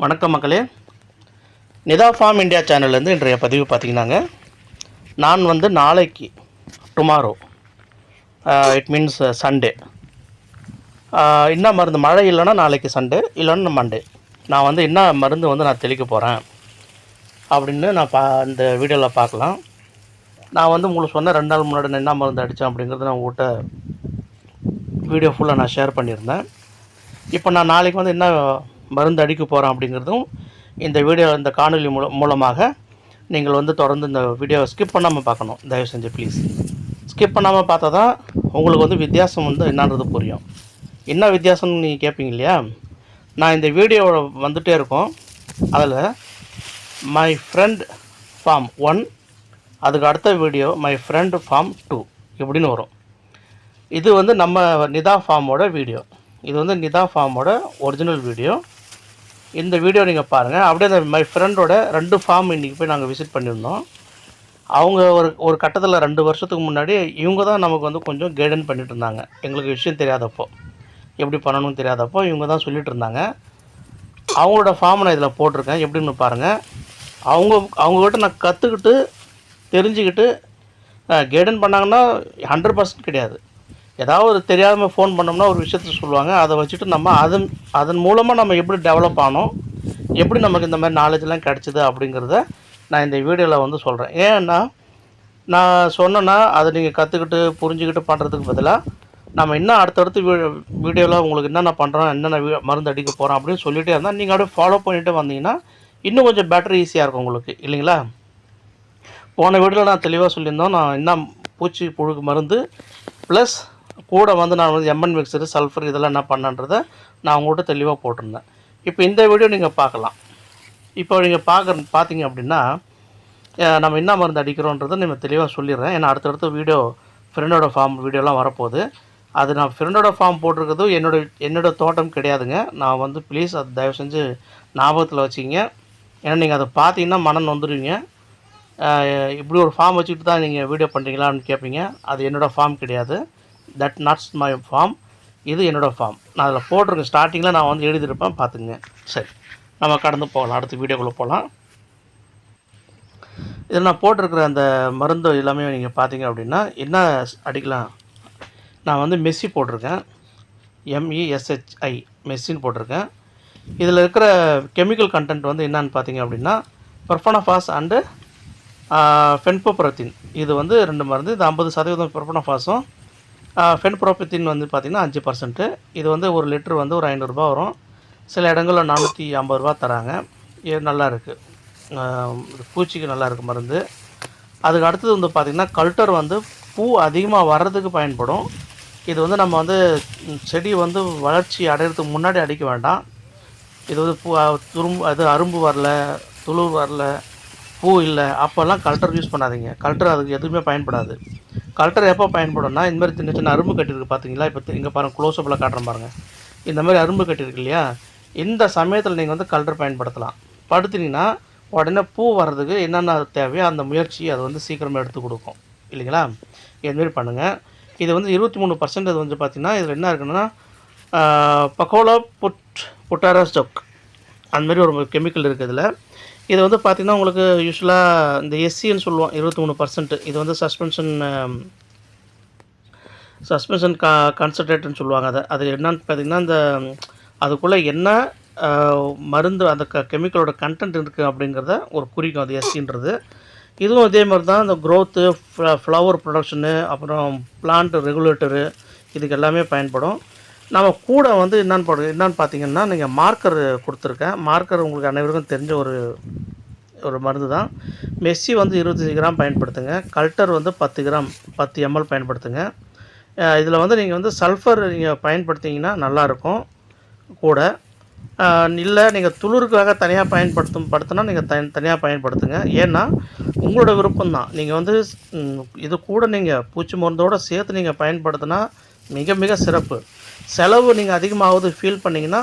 வணக்கம் மக்களே. Nita form India சேனல்லேருந்து இன்றைய பதிவு பார்த்தீங்கன்னாங்க. நான் வந்து நாளைக்கு டுமாரோ இட் மீன்ஸ் சண்டே என்ன மருந்து மழை இல்லைன்னா நாளைக்கு சண்டே இல்லைன்னா மண்டே நான் வந்து என்ன மருந்து வந்து நான் தெளிக்க போகிறேன் அப்படின்னு நான் பா இந்த வீடியோவில் பார்க்கலாம். நான் வந்து உங்களுக்கு சொன்ன ரெண்டு நாள் முன்னாடி நான் என்ன மருந்து அடித்தேன் அப்படிங்கிறது நான் உங்கள்கிட்ட வீடியோ ஃபுல்லாக நான் ஷேர் பண்ணியிருந்தேன். இப்போ நான் நாளைக்கு வந்து என்ன மருந்து அடிக்க போகிறோம் அப்படிங்கிறதும் இந்த வீடியோ இந்த காணொலி மூல மூலமாக நீங்கள் வந்து தொடர்ந்து இந்த வீடியோவை ஸ்கிப் பண்ணாமல் பார்க்கணும். தயவு செஞ்சு ப்ளீஸ் ஸ்கிப் பண்ணாமல் பார்த்தா தான் உங்களுக்கு வந்து வித்தியாசம் வந்து என்னன்றது புரியும். என்ன வித்தியாசம்னு நீங்கள் கேட்பீங்க இல்லையா? நான் இந்த வீடியோவோட வந்துகிட்டே இருக்கோம். அதில் மை ஃப்ரெண்ட் ஃபார்ம் ஒன் அதுக்கு அடுத்த video my friend form two இப்படின்னு வரும். இது வந்து நம்ம நிதா ஃபார்மோட வீடியோ இது வந்து நிதா ஃபார்மோட ஒரிஜினல் வீடியோ இந்த வீடியோ நீங்கள் பாருங்கள் அப்படியே அந்த மை ஃப்ரெண்டோட ரெண்டு ஃபார்ம் இன்றைக்கி போய் நாங்கள் விசிட் பண்ணியிருந்தோம். அவங்க ஒரு ஒரு கட்டத்தில் ரெண்டு வருஷத்துக்கு முன்னாடி இவங்க தான் நமக்கு வந்து கொஞ்சம் கைடன் பண்ணிகிட்டு இருந்தாங்க. எங்களுக்கு விஷயம் தெரியாதப்போ. எப்படி பண்ணணும்னு தெரியாதப்போ இவங்க தான் சொல்லிகிட்டு இருந்தாங்க. அவங்களோட ஃபார்ம் நான் இதில் போட்டிருக்கேன். எப்படின்னு பாருங்கள் அவங்க அவங்கக்கிட்ட நான் கற்றுக்கிட்டு தெரிஞ்சுக்கிட்டு கைடன் பண்ணாங்கன்னா ஹண்ட்ரட் பர்சன்ட் கிடையாது. ஏதாவது தெரியாமல் ஃபோன் பண்ணோம்னா ஒரு விஷயத்த சொல்லுவாங்க. அதை வச்சுட்டு நம்ம அதன் அதன் மூலமாக நம்ம எப்படி டெவலப் ஆனோம் எப்படி நமக்கு இந்த மாதிரி நாலேஜ்லாம் கிடச்சிது அப்படிங்கிறத நான் இந்த வீடியோவில் வந்து சொல்கிறேன் ஏன்னா நான் சொன்னேன்னா அதை நீங்கள் கற்றுக்கிட்டு புரிஞ்சுக்கிட்டு பண்ணுறதுக்கு பதிலாக நம்ம இன்னும் அடுத்தடுத்து வீ வீடியோவில் உங்களுக்கு என்னென்ன பண்ணுறோம் என்னென்ன வீ- மருந்து அடிக்க போகிறோம் அப்படின்னு சொல்லிகிட்டே இருந்தால் நீங்கள் அப்படியே ஃபாலோ பண்ணிட்டு வந்தீங்கன்னா இன்னும் கொஞ்சம் பெட்டர் ஈஸியாக இருக்கும் உங்களுக்கு. இல்லைங்களா? போன வீடியோவில் நான் தெளிவாக சொல்லியிருந்தோம். நான் என்ன பூச்சி புழுக்கு மருந்து ப்ளஸ் கூட வந்து நான் வந்து எம்என் மிக்சரு சல்ஃபர் இதெல்லாம் என்ன பண்ணன்றதை நான் உங்கள்கிட்ட தெளிவாக போட்டிருந்தேன். இப்போ இந்த வீடியோ நீங்கள் பார்க்கலாம். இப்போ நீங்கள் பார்க்குற பார்த்தீங்க அப்படின்னா நம்ம என்ன மருந்து அடிக்கிறோன்றதை நம்ம தெளிவாக சொல்லிடுறேன். ஏன்னா அடுத்தடுத்த வீடியோ ஃப்ரெண்டோட ஃபார்ம் வீடியோலாம் வரப்போகுது. அது நான் ஃப்ரெண்டோட ஃபார்ம் போட்டிருக்கிறது என்னோட என்னோட தோட்டம் கிடையாதுங்க. நான் வந்து ப்ளீஸ் அது தயவு செஞ்சு ஞாபகத்தில் வச்சுக்கிங்க. ஏன்னா நீங்கள் அதை பார்த்தீங்கன்னா மனம் வந்துடுவீங்க இப்படி ஒரு ஃபார்ம் வச்சுக்கிட்டு தான் நீங்கள் வீடியோ பண்ணுறீங்களான்னு கேட்பீங்க அது என்னோடய ஃபார்ம் கிடையாது. தட் நாட்ஸ் மை ஃபார்ம் இது என்னோடய ஃபார்ம் நான் அதில் போட்டிருக்கேன் ஸ்டார்டிங்கில் நான் வந்து எழுதியிருப்பேன் பார்த்துங்க சரி. நம்ம கடந்து போகலாம். அடுத்த வீடியோக்குள்ளே போகலாம் இதில் நான் போட்டிருக்கிற அந்த மருந்து எல்லாமே நீங்கள் பார்த்தீங்க அப்படின்னா என்ன அடிக்கலாம்? நான் வந்து மெஸ்ஸி போட்டிருக்கேன். எம்இஎஸ்ஹெச்ஐ மெஸ்ஸின்னு போட்டிருக்கேன். இதில் இருக்கிற கெமிக்கல் கண்டென்ட் வந்து என்னன்னு பார்த்தீங்க அப்படின்னா பர்ஃபனஃபாஸ் அண்டு ஃபென்போப்ரத்தின் இது வந்து ரெண்டு மருந்து. இது ஐம்பது சதவீதம் பர்ஃபனஃபாஸும் ஃபென்ப்ரோபத்தின் வந்து பார்த்திங்கன்னா அஞ்சு பர்சன்ட்டு இது வந்து ஒரு லிட்டர் வந்து ஒரு ஐநூறுரூபா வரும். சில இடங்களில் நானூற்றி ஐம்பது ரூபா தராங்க. இது நல்லா இருக்குது பூச்சிக்கு நல்லா இருக்குது மருந்து. அதுக்கு அடுத்தது வந்து பார்த்திங்கன்னா கல்ட்டர் வந்து பூ அதிகமாக வர்றதுக்கு பயன்படும். இது வந்து நம்ம வந்து செடி வந்து வளர்ச்சி அடையிறதுக்கு முன்னாடி அடிக்க வேண்டாம். இது வந்து பூ துரும்பு அது அரும்பு வரல துளு வரல பூ இல்லை அப்போல்லாம் கல்ட்டர் யூஸ் பண்ணாதீங்க. கல்ட்டர் அதுக்கு எதுவுமே பயன்படாது. கலெக்டர் எப்போ பயன்படும்னா இந்த மாதிரி சின்ன சின்ன அரும்பு கட்டிருக்கு பார்த்தீங்களா இப்போ இங்கே பாருங்கள் க்ளோஸ்அப்பில் காட்டுறேன் பாருங்கள் இந்த மாதிரி அரும்பு கட்டிருக்கு இல்லையா? இந்த சமயத்தில் நீங்கள் வந்து கலெக்டர் பயன்படுத்தலாம். படுத்துனீங்கன்னா உடனே பூ வர்றதுக்கு என்னென்ன தேவையோ அந்த முயற்சி அது வந்து சீக்கிரமாக எடுத்து கொடுக்கும். இல்லைங்களா? இதுமாரி பண்ணுங்கள் இது வந்து இருபத்தி மூணு பர்சன்ட் வந்து பார்த்திங்கன்னா இதில் என்ன இருக்குன்னா பக்கோலா புட் புட்டாரஸ் ஜொக். அந்தமாரி ஒரு கெமிக்கல் இருக்குது இதில். இது வந்து பார்த்திங்கன்னா உங்களுக்கு யூஸ்வலாக இந்த எஸ்சின்னு சொல்லுவோம் இருபத்தி மூணு பர்சன்ட் இது வந்து சஸ்பென்ஷன் சஸ்பென்ஷன் கா கான்சன்ட்ரேட்னு சொல்லுவாங்க அதை. அது என்னன்னு பார்த்தீங்கன்னா இந்த அதுக்குள்ளே என்ன மருந்து அந்த க கெமிக்கலோட கண்டென்ட் இருக்குது அப்படிங்கிறத ஒரு குறிக்கும் அது எஸ்சின்றது இதுவும் அதே மாதிரி தான் இந்த க்ரோத்து ஃப்ளவர் ப்ரொடக்ஷனு அப்புறம் பிளான்ட் ரெகுலேட்டரு இதுக்கு எல்லாமே பயன்படும். நம்ம கூட வந்து என்னென்னு படு என்னென்னு பார்த்தீங்கன்னா நீங்கள் மார்க்கர் கொடுத்துருக்கேன். மார்க்கர் உங்களுக்கு அனைவருக்கும் தெரிஞ்ச ஒரு ஒரு மருந்து தான் மெஸ்ஸி வந்து இருபத்தஞ்சி கிராம் பயன்படுத்துங்க. கல்ட்டர் வந்து பத்து கிராம் பத்து எம்எல் பயன்படுத்துங்க. இதில் வந்து நீங்கள் வந்து சல்ஃபர் நீங்கள் பயன்படுத்திங்கன்னா நல்லாயிருக்கும் கூட. இல்லை நீங்கள் துளிருக்காக தனியாக பயன்படுத்தும் படுத்தினா நீங்கள் தனி தனியாக பயன்படுத்துங்க. ஏன்னா உங்களோட விருப்பம் தான் நீங்கள் வந்து இது கூட நீங்கள் பூச்சி மருந்தோடு சேர்த்து நீங்கள் பயன்படுத்தினா மிக மிக சிறப்பு. செலவு நீங்கள் அதிகமாகுது ஃபீல் பண்ணிங்கன்னா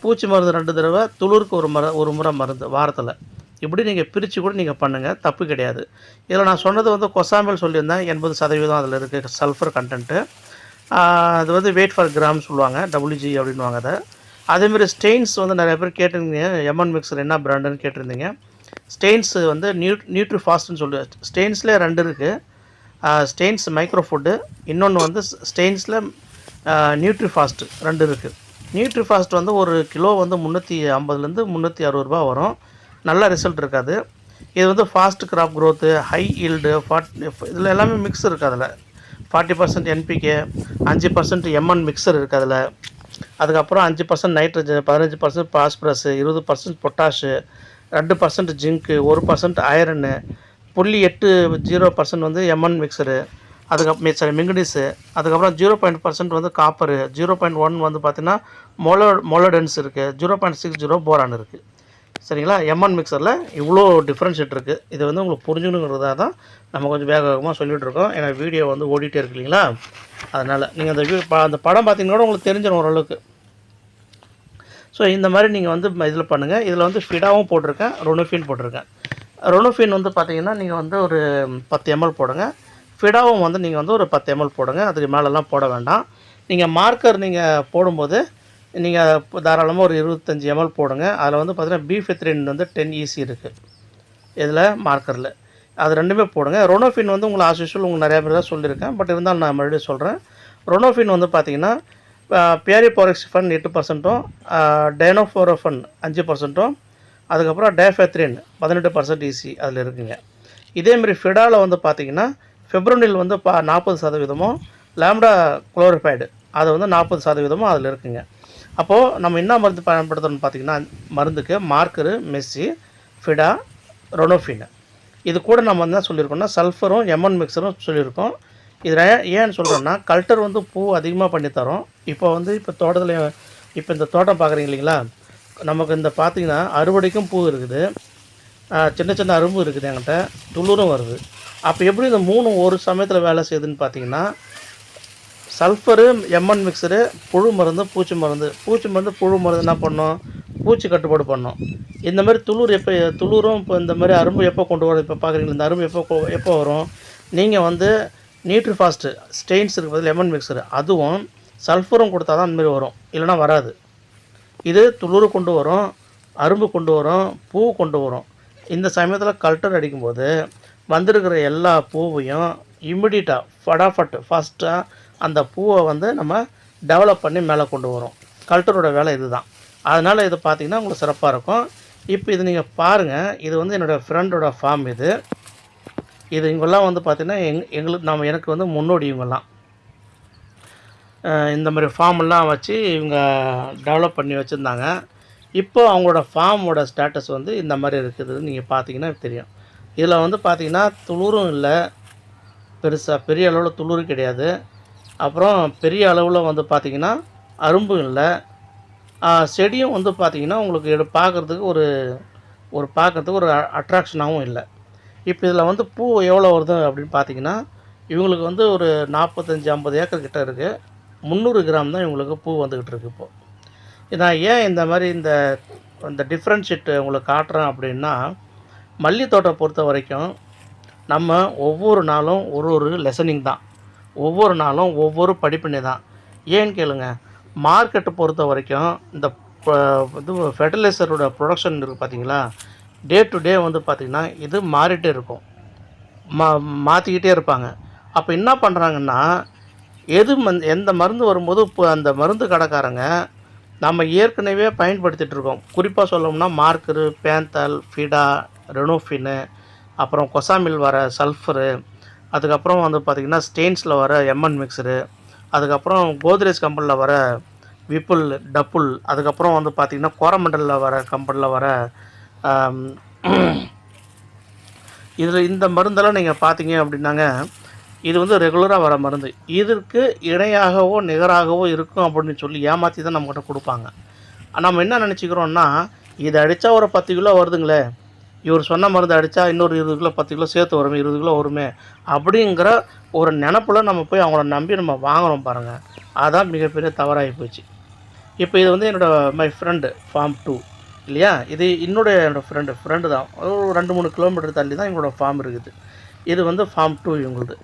பூச்சி மருந்து ரெண்டு தடவை துளிருக்கு ஒரு மர ஒரு முறை மருந்து வாரத்தில். இப்படி நீங்கள் பிரித்து கூட நீங்கள் பண்ணுங்கள் தப்பு கிடையாது. இதில் நான் சொன்னது வந்து கொசாமல் சொல்லியிருந்தேன் எண்பது சதவீதம் அதில் இருக்குது சல்ஃபர் கண்டென்ட்டு அது வந்து வெயிட் ஃபார் கிராம் சொல்லுவாங்க டபிள்யூஜி அப்படின்வாங்க அதை. அதேமாதிரி ஸ்டெயின்ஸ் வந்து நிறைய பேர் கேட்டிருந்தீங்க எம்என் மிக்சர் என்ன பிராண்டுன்னு கேட்டிருந்தீங்க. ஸ்டெயின்ஸ் வந்து நியூ நியூட்ரி ஃபாஸ்ட்னு சொல்லி ஸ்டெயின்ஸ்லேயே ரெண்டு இருக்குது ஸ்டெயின்ஸ் மைக்ரோ ஃபுட்டு இன்னொன்று வந்து ஸ்டெயின்ஸில் நியூட்ரி ஃபாஸ்ட் ரெண்டு இருக்குது நியூட்ரி ஃபாஸ்ட் வந்து ஒரு கிலோ வந்து முந்நூற்றி ஐம்பதுலேருந்து முந்நூற்றி அறுபது ரூபா வரும். நல்ல ரிசல்ட் இருக்காது. இது வந்து fast crop growth high yield ஃபார்ட் இதில் எல்லாமே மிக்ஸ் இருக்குது அதில். ஃபார்ட்டி பர்சன்ட் என்பிகே அஞ்சு பர்சன்ட் எம்என் மிக்சர் இருக்குது அதில். அதுக்கப்புறம் அஞ்சு பர்சன்ட் நைட்ரஜன் பதினஞ்சு பர்சன்ட் பாஸ்பரஸ் இருபது பர்சன்ட் பொட்டாஷு ரெண்டு பர்சன்ட் ஜிங்க்கு ஒரு பர்சன்ட் அயரனு புள்ளி எட்டு ஜீரோ பர்சன்ட் வந்து எம்என் மிக்சரு அதுக்கப்புறம் சாரி மிங்கடிஸு அதுக்கப்புறம் ஜீரோ பாயிண்ட் பர்சன்ட் வந்து காப்பரு ஜீரோ பாயிண்ட் ஒன் வந்து பார்த்திங்கன்னா மொலோ மொலோடென்ஸ் இருக்குது zero point six zero boron இருக்குது சரிங்களா? எம்என் மிக்சரில் இவ்வளோ டிஃப்ரென்ஷேட் இருக்குது இது வந்து உங்களுக்கு புரிஞ்சுக்கணுங்கிறதா தான் நம்ம கொஞ்சம் வேக வேகமாக சொல்லிகிட்டு இருக்கோம். ஏன்னா வீடியோ வந்து ஓடிட்டே இருக்கு இல்லைங்களா? அதனால் நீங்கள் அந்த ப- அந்த படம் பார்த்தீங்கன்னா கூட உங்களுக்கு தெரிஞ்சிடும் ஓரளவுக்கு. ஸோ இந்த மாதிரி நீங்கள் வந்து இதில் பண்ணுங்கள் இதில் வந்து ஃபிடாவும் போட்டிருக்கேன். ரொனோஃபின் போட்டிருக்கேன். ரொனோஃபின் வந்து பார்த்தீங்கன்னா நீங்கள் வந்து ஒரு பத்து எம்எல் போடுங்க. ஃபிடாவும் வந்து நீங்கள் வந்து ஒரு பத்து எம்எல் போடுங்க. அதுக்கு மேலெல்லாம் போட வேண்டாம். நீங்கள் மார்க்கர் நீங்கள் போடும்போது நீங்கள் தாராளமாக ஒரு இருபத்தஞ்சி எம்எல் போடுங்க. அதில் வந்து பார்த்தீங்கன்னா பீஃப் வந்து டென் ஈசி இருக்குது இதில் மார்க்கரில் அது ரெண்டுமே போடுங்க. ரொனோஃபின் வந்து உங்களை ஆஸ் யூஷுவல் உங்களுக்கு நிறையா பேர் தான் சொல்லியிருக்கேன். பட் இருந்தாலும் நான் மறுபடியும் சொல்கிறேன் ரொனோஃபின் வந்து பார்த்தீங்கன்னா பியாரி போரெக்சிஃபன் எட்டு பர்சன்ட்டும் டைனோஃபோரோஃபன் அஞ்சு பர்சன்ட்டும் அதுக்கப்புறம் டேஃபெத்ரின் பதினெட்டு பர்சன்ட் ஈசி அதில் இருக்குங்க. இதேமாரி ஃபிடாவில் வந்து பார்த்தீங்கன்னா ஃபெப்ரோனில் வந்து பா நாற்பது சதவீதமும் லேம்டா குளோரிஃபைடு அது வந்து நாற்பது சதவீதமும் அதில் இருக்குங்க. அப்போது நம்ம என்ன மருந்து பயன்படுத்துகிறோம்னு பார்த்தீங்கன்னா மருந்துக்கு மார்க்கரு மெஸ்ஸி ஃபிடா ரொனோஃபின் இது கூட நம்ம என்ன சொல்லியிருக்கோம்னா சல்ஃபரும் எமன் மிக்சரும் சொல்லியிருக்கோம் இதில் ஏன்னு சொல்கிறோன்னா கல்ட்டர் வந்து பூ அதிகமாக பண்ணி தரோம். இப்போ வந்து இப்போ தோட்டத்தில் இப்போ இந்த தோட்டம் பார்க்குறீங்க இல்லைங்களா? நமக்கு இந்த பார்த்தீங்கன்னா அறுவடைக்கும் பூ இருக்குது. சின்ன சின்ன அரும்பு இருக்குது என்கிட்ட. துளுரும் வருது. அப்போ எப்படி இந்த மூணு ஒரு சமயத்தில் வேலை செய்யுதுன்னு பார்த்தீங்கன்னா சல்ஃபரு எம்என் மிக்சரு புழு மருந்து பூச்சி மருந்து. பூச்சி மருந்து புழு மருந்து என்ன பண்ணோம்? பூச்சி கட்டுப்பாடு பண்ணோம். இந்த மாதிரி துளுர் எப்போ துளுரும் இப்போ இந்த மாதிரி அரும்பு எப்போ கொண்டு வரும்? இப்போ பார்க்குறீங்களா இந்த அரும்பு எப்போ எப்போ வரும்? நீங்கள் வந்து நியூட்ரி ஃபாஸ்ட்டு ஸ்டெயின்ஸ் இருக்கிறது பதில் லெமன் மிக்சரு அதுவும் சல்ஃபரும் கொடுத்தா தான் அந்தமாரி வரும். இல்லைனா வராது. இது துளூர் கொண்டு வரும் அரும்பு கொண்டு வரும் பூ கொண்டு வரும். இந்த சமயத்தில் கல்ட்டர் அடிக்கும்போது வந்திருக்கிற எல்லா பூவையும் இம்மிடியட்டாக ஃபடாஃபட் ஃபஸ்ட்டாக அந்த பூவை வந்து நம்ம டெவலப் பண்ணி மேலே கொண்டு வரும் கல்ட்டரோட வேலை இதுதான். அதனால் இது பார்த்திங்கன்னா உங்களுக்கு சிறப்பாக இருக்கும். இப்போ இது நீங்கள் பாருங்கள் இது வந்து என்னோடய ஃப்ரெண்டோட ஃபார்ம் இது. இது இவங்கெல்லாம் வந்து பார்த்திங்கன்னா எங் எங்களுக்கு நம்ம எனக்கு வந்து முன்னோடி இவங்கெல்லாம். இந்த மாதிரி ஃபார்ம்லாம் வச்சு இவங்க டெவலப் பண்ணி வச்சுருந்தாங்க. இப்போ அவங்களோட ஃபார்மோட ஸ்டேட்டஸ் வந்து இந்த மாதிரி இருக்குது. நீங்கள் பார்த்தீங்கன்னா தெரியும். இதில் வந்து பார்த்தீங்கன்னா துளுரும் இல்லை. பெருசாக பெரிய அளவில் துளுரு கிடையாது. அப்புறம் பெரிய அளவில் வந்து பார்த்திங்கன்னா அரும்பும் இல்லை. செடியும் வந்து பார்த்தீங்கன்னா உங்களுக்கு எடு பார்க்குறதுக்கு ஒரு ஒரு பார்க்குறதுக்கு ஒரு அட்ராக்ஷனாகவும் இல்லை. இப்போ இதில் வந்து பூ எவ்வளோ வருது அப்படின்னு பார்த்தீங்கன்னா இவங்களுக்கு வந்து ஒரு நாற்பத்தஞ்சி ஐம்பது ஏக்கர் கிட்ட இருக்குது முந்நூறு கிராம் தான் இவங்களுக்கு பூ வந்துக்கிட்டு இருக்குது இப்போது நான் ஏன் இந்த மாதிரி இந்த இந்த டிஃப்ரென்ஷியேட் உங்களுக்கு காட்டுறேன் அப்படின்னா மல்லி தோட்டம் பொறுத்த வரைக்கும் நம்ம ஒவ்வொரு நாளும் ஒரு ஒரு லெசனிங் தான். ஒவ்வொரு நாளும் ஒவ்வொரு படிப்பினை தான். ஏன்னு கேளுங்க? மார்க்கெட்டை பொறுத்த வரைக்கும் இந்த ப- இது ஃபெர்டிலைசரோட ப்ரொடக்ஷன் இருக்குது பார்த்தீங்களா டே டு டே வந்து பார்த்திங்கன்னா இது மாறிட்டே இருக்கும். மா மாற்றிக்கிட்டே இருப்பாங்க. அப்போ என்ன பண்ணுறாங்கன்னா எது மந் எந்த மருந்து வரும்போது இப்போ அந்த மருந்து கடைக்காரங்க நம்ம ஏற்கனவே பயன்படுத்திகிட்ருக்கோம் குறிப்பாக சொல்லணும்னா மார்க்கரு பேந்தால் ஃபிடா ரெனோஃபின்னு அப்புறம் கொசாமில் வர சல்ஃபரு அதுக்கப்புறம் வந்து பார்த்திங்கன்னா ஸ்டெயின்ஸில் வர எம்என் மிக்சரு அதுக்கப்புறம் கோத்ரேஜ் கம்பெனியில் வர விப்புல் டப்புல் அதுக்கப்புறம் வந்து பார்த்திங்கன்னா கோரமண்டலில் வர கம்பெனியில் வர இதில் இந்த மருந்தெல்லாம் நீங்கள் பார்த்தீங்க அப்படின்னாங்க இது வந்து ரெகுலராக வர மருந்து. இதற்கு இணையாகவோ நிகராகவோ இருக்கும் அப்படின்னு சொல்லி ஏமாற்றி தான் நம்மக்கிட்ட கொடுப்பாங்க. நம்ம என்ன நினச்சிக்கிறோன்னா இதை அடித்தா ஒரு பத்து கிலோ வருதுங்களே இவர் சொன்ன மருந்து அடித்தா இன்னொரு இருபது கிலோ பத்து கிலோ சேர்த்து வருமே இருபது கிலோ வருமே அப்படிங்கிற ஒரு நினப்பில் நம்ம போய் அவங்கள நம்பி நம்ம வாங்குறோம் பாருங்கள் அதுதான் மிகப்பெரிய தவறாகி போச்சு. இப்போ இது வந்து என்னோட மை ஃப்ரெண்டு ஃபார்ம் டூ இல்லையா? இது என்னுடைய என்னோடய ஃப்ரெண்டு ஃப்ரெண்டு தான். ஒரு ரெண்டு மூணு கிலோமீட்டர் தள்ளி தான் எங்களோட ஃபார்ம் இருக்குது. இது வந்து ஃபார்ம் டூ இவங்களுது.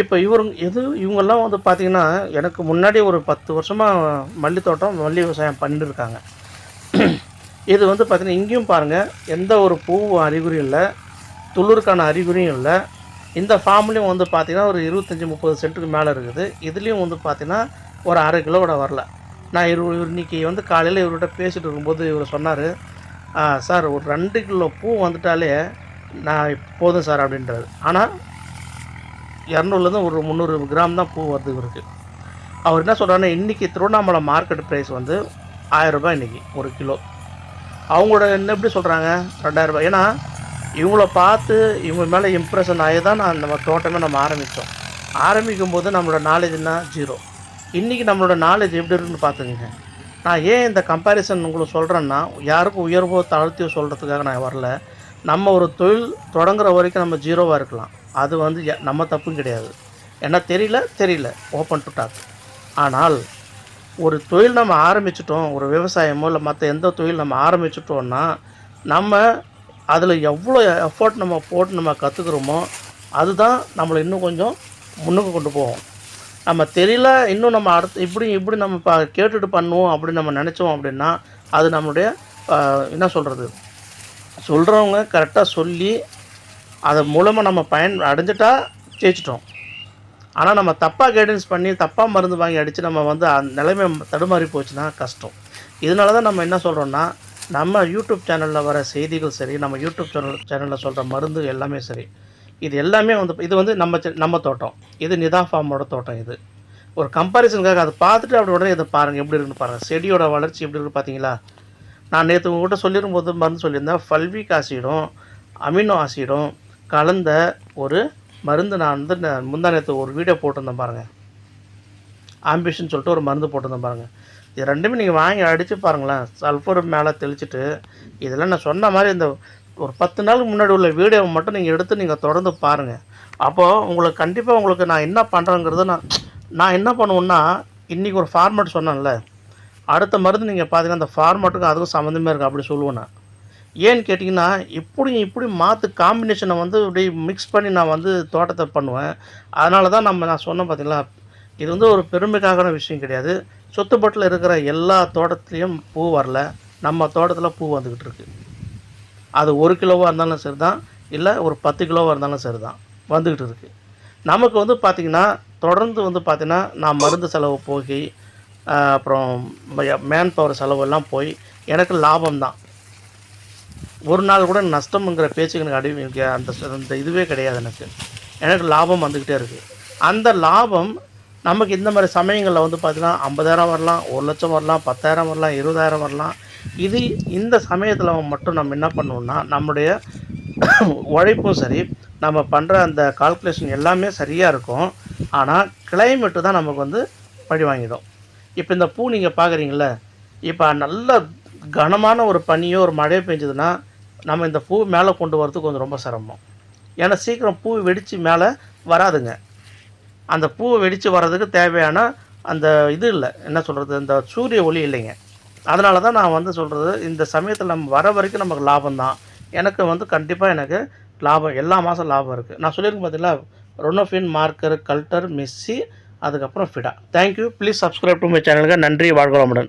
இப்போ இவருங்க எது இவங்கெல்லாம் வந்து பார்த்திங்கன்னா எனக்கு முன்னாடி ஒரு பத்து வருஷமாக மல்லி தோட்டம் மல்லி விவசாயம் பண்ணிட்டு இருக்காங்க. இது வந்து பார்த்திங்கன்னா இங்கேயும் பாருங்கள் எந்த ஒரு பூவும் அறிகுறியும் இல்லை துளிருக்கான அறிகுறியும் இல்லை. இந்த ஃபார்ம்லேயும் வந்து பார்த்திங்கன்னா ஒரு இருபத்தஞ்சி முப்பது சென்ட்டுக்கு மேலே இருக்குது. இதுலேயும் வந்து பார்த்திங்கன்னா ஒரு அரை கிலோவோட வரல. நான் இரு இன்றைக்கி இன்னைக்கு வந்து காலையில் இவர்கிட்ட பேசிகிட்டு இருக்கும்போது இவர் சொன்னார் சார் ஒரு ரெண்டு கிலோ பூ வந்துட்டாலே நான் போதும் சார் அப்படின்றாரு. ஆனால் இரநூறுலேருந்து ஒரு முந்நூறு கிராம் தான் பூ வருது இவருக்கு. அவர் என்ன சொல்கிறாருன்னா இன்றைக்கி திருவண்ணாமலை மார்க்கெட் ப்ரைஸ் வந்து ஆயரரூபா இன்றைக்கி ஒரு கிலோ. அவங்களோட என்ன எப்படி சொல்கிறாங்க ரெண்டாயிரரூபா ஏன்னா இவங்கள பார்த்து இவங்க மேலே இம்ப்ரெஷன் ஆகி தான் நான் நம்ம தோட்டமே நம்ம ஆரம்பித்தோம் ஆரம்பிக்கும் போது நம்மளோட நாலேஜ்னா ஜீரோ இன்றைக்கி நம்மளோட நாலேஜ் எப்படி இருக்குன்னு பார்த்துக்குங்க. நான் ஏன் இந்த கம்பேரிசன் உங்களுக்கு சொல்கிறேன்னா யாருக்கும் உயர்வோ தாழ்த்தியோ சொல்கிறதுக்காக நான் வரல. நம்ம ஒரு தொழில் தொடங்குற வரைக்கும் நம்ம ஜீரோவாக இருக்கலாம். அது வந்து நம்ம தப்பும் கிடையாது. ஏன்னா தெரியல? தெரியல. ஓப்பன் டு டாக் ஆனால் ஒரு தொழில் நம்ம ஆரம்பிச்சிட்டோம் ஒரு விவசாயமோ இல்லை மற்ற எந்த தொழில் நம்ம ஆரம்பிச்சிட்டோம்னா நம்ம அதில் எவ்வளோ எஃபோர்ட் நம்ம போட்டு நம்ம கற்றுக்குறோமோ அதுதான் நம்மளை இன்னும் கொஞ்சம் முன்னுக்கு கொண்டு போகும். நம்ம தெரியல இன்னும் நம்ம அடுத்து இப்படி இப்படி நம்ம ப கேட்டுட்டு பண்ணுவோம் அப்படின்னு நம்ம நினச்சோம் அப்படின்னா அது நம்மளுடைய என்ன சொல்கிறது சொல்கிறவங்க கரெக்டாக சொல்லி அதன் மூலமாக நம்ம பயன் அடைஞ்சிட்டா ஜெயிச்சிட்டோம். ஆனால் நம்ம தப்பாக கைடன்ஸ் பண்ணி தப்பாக மருந்து வாங்கி அடித்து நம்ம வந்து அந்த நிலைமை தடுமாறி போச்சுன்னா கஷ்டம். இதனால தான் நம்ம என்ன சொல்கிறோன்னா நம்ம யூடியூப் சேனலில் வர செய்திகள் சரி நம்ம யூடியூப் சேனல் சேனலில் சொல்கிற மருந்து எல்லாமே சரி. இது எல்லாமே வந்து இது வந்து நம்ம செ- நம்ம தோட்டம். இது நிதா ஃபார்மோட தோட்டம் இது. ஒரு கம்பாரிசனுக்காக அதை பார்த்துட்டு அப்படி உடனே இதை பாருங்கள் எப்படி இருக்குன்னு பாருங்கள் செடியோட வளர்ச்சி எப்படி இருக்கு பார்த்தீங்களா நான் நேற்று உங்கள்கிட்ட சொல்லிருக்கும்போது மருந்து சொல்லியிருந்தேன் ஃபல்விக் ஆசிடும் அமினோ ஆசிடும் கலந்த ஒரு மருந்து நான் வந்து முந்தா நேற்று ஒரு வீடியோ போட்டிருந்தேன் பாருங்கள் ஆம்பிஷன் சொல்லிட்டு ஒரு மருந்து போட்டிருந்தேன் பாருங்கள் இது ரெண்டுமே நீங்கள் வாங்கி அடித்து பாருங்களேன். சல்ஃபர் மேலே தெளிச்சிட்டு இதெல்லாம் நான் சொன்ன மாதிரி இந்த ஒரு பத்து நாளுக்கு முன்னாடி உள்ள வீடியோவை மட்டும் நீங்கள் எடுத்து நீங்கள் தொடர்ந்து பாருங்கள் அப்போது உங்களுக்கு கண்டிப்பாக உங்களுக்கு நான் என்ன பண்ணுறேங்கிறது நான் நான் என்ன பண்ணுவேன்னா இன்றைக்கி ஒரு ஃபார்மேட் சொன்னேன்ல. அடுத்த மருந்து நீங்கள் பார்த்தீங்கன்னா அந்த ஃபார்மேட்டுக்கும் அதுக்கும் சம்மந்தமே இருக்குது அப்படி சொல்லுவேன் நான். ஏன்னு கேட்டிங்கன்னா இப்படி இப்படி மாற்று காம்பினேஷனை வந்து இப்படி மிக்ஸ் பண்ணி நான் வந்து தோட்டத்தை பண்ணுவேன். அதனால தான் நம்ம நான் சொன்னேன் பார்த்தீங்களா இது வந்து ஒரு பெருமைக்கான விஷயம் கிடையாது. சொத்துப்பட்டில் இருக்கிற எல்லா தோட்டத்துலேயும் பூ வரல. நம்ம தோட்டத்தில் பூ வந்துக்கிட்டு இருக்கு. அது ஒரு கிலோவாக இருந்தாலும் சரி தான் இல்லை ஒரு பத்து கிலோவாக இருந்தாலும் சரி தான் வந்துக்கிட்டு இருக்கு. நமக்கு வந்து பார்த்திங்கன்னா தொடர்ந்து வந்து பார்த்திங்கன்னா நான் மருந்து செலவு போய் அப்புறம் மேன் பவர் செலவு எல்லாம் போய் எனக்கு லாபம் தான் ஒரு நாள் கூட நஷ்டம்ங்கிற பேச்சுக்கு எனக்கு அடி எனக்கு அந்த அந்த இதுவே கிடையாது எனக்கு. எனக்கு லாபம் வந்துக்கிட்டே இருக்குது அந்த லாபம் நமக்கு இந்த மாதிரி சமயங்களில் வந்து பார்த்திங்கன்னா ஐம்பதாயிரம் வரலாம் ஒரு லட்சம் வரலாம் பத்தாயிரம் வரலாம் இருபதாயிரம் வரலாம். இது இந்த சமயத்தில் மட்டும் நம்ம என்ன பண்ணுவோம்னா நம்முடைய உழைப்பும் சரி நம்ம பண்ணுற அந்த கால்குலேஷன் எல்லாமே சரியாக இருக்கும். ஆனால் கிளைமேட்டு தான் நமக்கு வந்து பழி வாங்கிடும். இப்போ இந்த பூ நீங்கள் பார்க்குறீங்கள இப்போ நல்ல கனமான ஒரு பனியோ ஒரு மழையோ பெஞ்சதுன்னா நம்ம இந்த பூ மேலே கொண்டு வரதுக்கு கொஞ்சம் ரொம்ப சிரமம். ஏன்னா சீக்கிரம் பூ வெடித்து மேலே வராதுங்க. அந்த பூவை வெடித்து வர்றதுக்கு தேவையான அந்த இது இல்லை. என்ன சொல்கிறது இந்த சூரிய ஒளி இல்லைங்க. அதனால தான் நான் வந்து சொல்கிறது இந்த சமயத்தில் நம்ம வர வரைக்கும் நமக்கு லாபம் தான். எனக்கு வந்து கண்டிப்பாக எனக்கு லாபம் எல்லா மாதம் லாபம் இருக்குது நான் சொல்லியிருக்கேன் பார்த்தீங்களா ரொனோஃபின் மார்க்கர் கல்டர் மெஸ்ஸி அதுக்கப்புறம் ஃபிடா thank you please subscribe to my சேனலுக்கு நன்றி வாழ்க